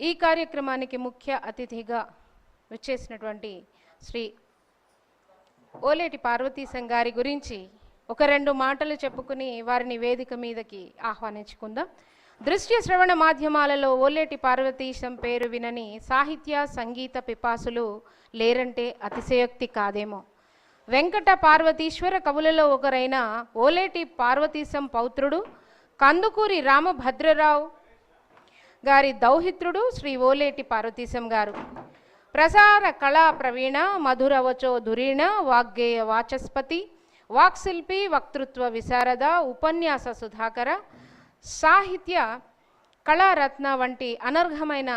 ఈ కార్యక్రమానికి ముఖ్య అతిథిగా వచ్చేసినటువంటి శ్రీ ఓలేటి పార్వతీశం గారి గురించి ఒక రెండు మాటలు చెప్పుకుని వారిని వేదిక మీదకి ఆహ్వానించుకుందాం. దృశ్య శ్రవణ మాధ్యమాలలో ఓలేటి పార్వతీశం పేరు వినని సాహిత్య సంగీత పిపాసులు లేరంటే అతిశయోక్తి కాదేమో. వెంకట పార్వతీశ్వర కవులలో ఒకరైన ఓలేటి పార్వతీశం పౌత్రుడు కందుకూరి రామభద్రరావు గారి దౌహిత్రుడు శ్రీ ఓలేటి పార్వతీశం గారు. ప్రసార కళా ప్రవీణ మధురవచో ధురీణ వాగ్గేయ వాచస్పతి వాక్శిల్పి వక్తృత్వ విశారద ఉపన్యాస సుధాకర సాహిత్య కళారత్న వంటి అనర్ఘమైన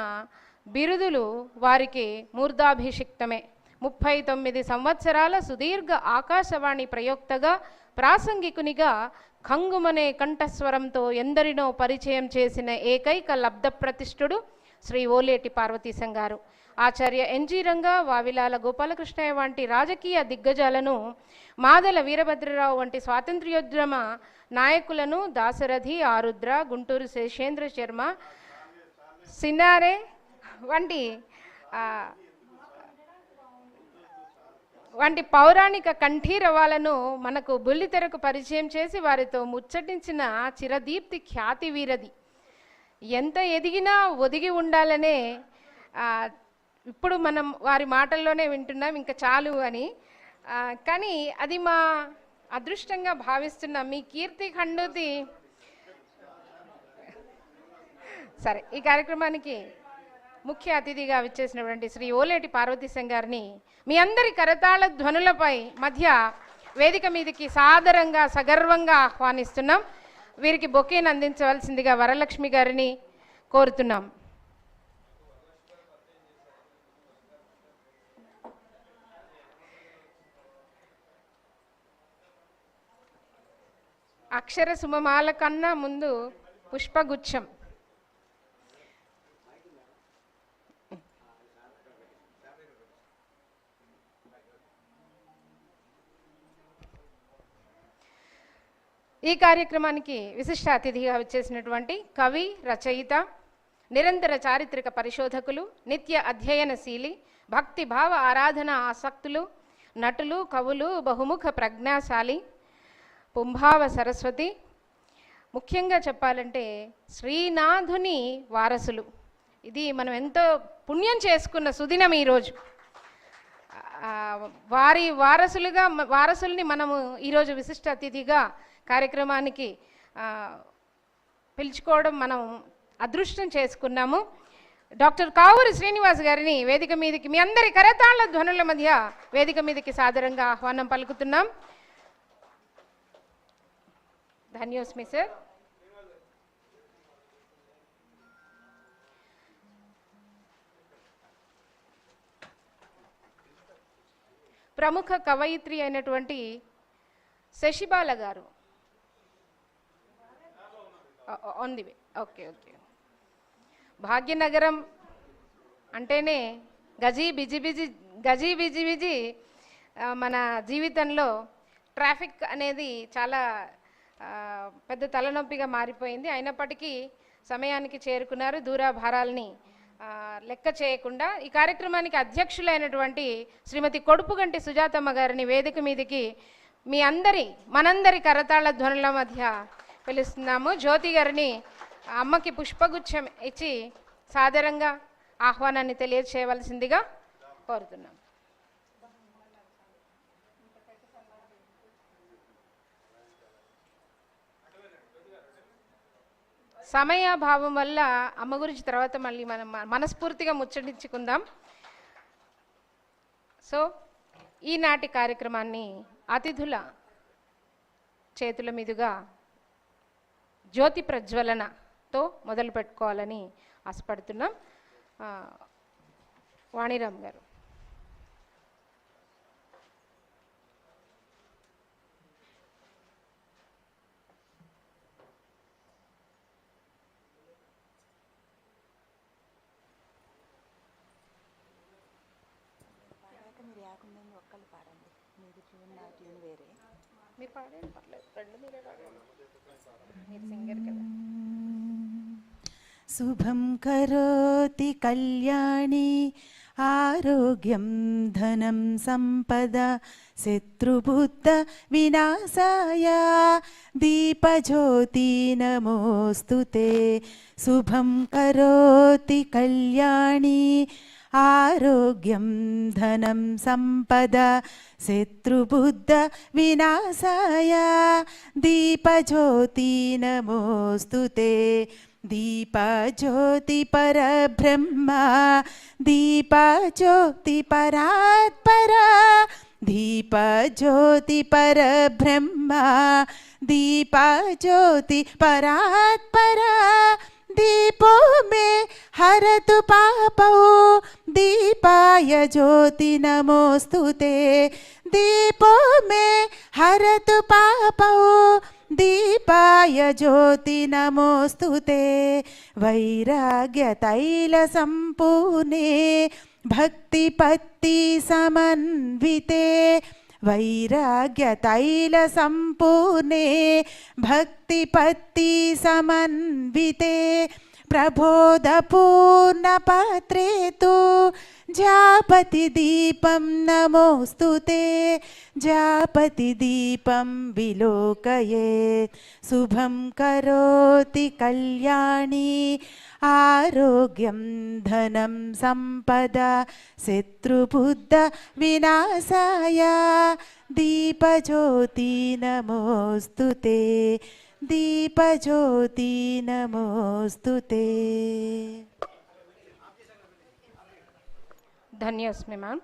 బిరుదులు వారికి మూర్ధాభిషిక్తమే. ముప్పై తొమ్మిది సంవత్సరాల సుదీర్ఘ ఆకాశవాణి ప్రయోక్తగా ప్రాసంగికునిగా ఖంగుమనే కంఠస్వరంతో ఎందరినో పరిచయం చేసిన ఏకైక లబ్ధ ప్రతిష్ఠుడు శ్రీ ఓలేటి పార్వతీశం గారు ఆచార్య ఎన్జీ రంగ వావిలాల గోపాలకృష్ణయ్య వంటి రాజకీయ దిగ్గజాలను మాదల వీరభద్రరావు వంటి స్వాతంత్ర్యోద్యమ నాయకులను దాశరథి ఆరుద్ర గుంటూరు శేషేంద్ర శర్మ సినారే వంటి వంటి పౌరాణిక కంఠీరవాలను మనకు బుల్లితెరకు పరిచయం చేసి వారితో ముచ్చటించిన చిరదీప్తి ఖ్యాతి వీరది. ఎంత ఎదిగినా ఒదిగి ఉండాలనే ఇప్పుడు మనం వారి మాటల్లోనే వింటున్నాం ఇంకా చాలు అని. కానీ అది మా అదృష్టంగా భావిస్తున్నాం మీ కీర్తి ఖండూతి. సరే ఈ కార్యక్రమానికి ముఖ్య అతిథిగా విచ్చేసినటువంటి శ్రీ ఓలేటి పార్వతీశం గారిని మీ అందరి కరతాళ ధ్వనులపై మధ్య వేదిక మీదకి సాదరంగా సగర్వంగా ఆహ్వానిస్తున్నాం. వీరికి బొకేను అందించవలసిందిగా వరలక్ష్మి గారిని కోరుతున్నాం. అక్షర సుమమాల కన్నా ముందు పుష్పగుచ్చం ఈ కార్యక్రమానికి విశిష్ట అతిథిగా వచ్చేసినటువంటి కవి రచయిత నిరంతర చారిత్రక పరిశోధకులు నిత్య అధ్యయనశీలి భక్తి భావ ఆరాధన ఆసక్తులు నటులు కవులు బహుముఖ ప్రజ్ఞాశాలి పుంభావ సరస్వతి. ముఖ్యంగా చెప్పాలంటే శ్రీనాథుని వారసులు. ఇది మనం ఎంతో పుణ్యం చేసుకున్న సుదినం ఈరోజు. వారి వారసులుగా వారసుల్ని మనము ఈరోజు విశిష్ట అతిథిగా కార్యక్రమానికి పిలుచుకోవడం మనం అదృష్టం చేసుకున్నాము. డాక్టర్ కావూరి శ్రీనివాస్ గారిని వేదిక మీదకి మీ అందరి కరతాళ ధ్వనుల మధ్య వేదిక మీదకి సాదరంగా ఆహ్వానం పలుకుతున్నాం. ధన్యోస్మి సార్. ప్రముఖ కవయిత్రి అయినటువంటి శశిబాల గారు. ఉంది ఓకే ఓకే భాగ్యనగరం అంటేనే గజీ బిజి బిజి గజీ బిజి బిజి మన జీవితంలో ట్రాఫిక్ అనేది చాలా పెద్ద తలనొప్పిగా మారిపోయింది. అయినప్పటికీ సమయానికి చేరుకున్నారు దూరాభారాల్ని లెక్క చేయకుండా ఈ కార్యక్రమానికి అధ్యక్షులైనటువంటి శ్రీమతి కొడుపుగంటి సుజాతమ్మ గారిని వేదిక మీదకి మీ అందరి మనందరి కరతాళ ధ్వనుల మధ్య పిలుస్తున్నాము. జ్యోతి గారిని అమ్మకి పుష్పగుచ్చం ఇచ్చి సాదరంగా ఆహ్వానాన్ని తెలియచేయవలసిందిగా కోరుతున్నాం. సమయాభావం వల్ల అమ్మ గురించి తర్వాత మళ్ళీ మనం మనస్ఫూర్తిగా ముచ్చటించుకుందాం. సో ఈనాటి కార్యక్రమాన్ని అతిథుల చేతుల మీదుగా జ్యోతి ప్రజ్వలనతో మొదలు పెట్టుకోవాలని ఆశపడుతున్నాం. వాణిరామ్ గారు. మీరు పాడండి పర్లేదు. రెండు మీరే పాడండి శుభం కరోతి కళ్యాణి ఆరోగ్యం ధనం సంపద శత్రుబుద్ధ వినాశాయ దీపజ్యోతి నమోస్తు శుభం కరోతి కళ్యాణి ఆరోగ్యం ధనం సంపద శత్రుబుద్ధ వినాశాయ దీపజ్యోతి నమోస్తు दीप ज्योति पर ब्रह्म दीप ज्योति परात्पर दीप ज्योति पर दीपज्योतिपरब्रह्मा ज्योति दीपज्योतिपरब्रह्मा दीपज्योतिपरात्परा दीपो मे हरतु पापौ, दीपाय ज्योति नमोस्तुते दीपो मे हरतु पाप दीपाय ज्योति नमोऽस्तु ते। वैराग्यतैलसम्पूर्णे भक्तिपत्ति समन्विते। वैराग्यतैलसम्पूर्णे भक्तिपत्ति समन्विते। प्रबोधपूर्णपात्रे तु जापतिदीपं नमोऽस्तु ते जापतिदीपं विलोकये शुभं करोति कल्याणी आरोग्यं धनं सम्पदा शत्रुबुद्ध विनाशाय दीपज्योति नमोऽस्तु ते దీపజ్యోతి నమోస్తు ధన్యస్మి మ్యామ్.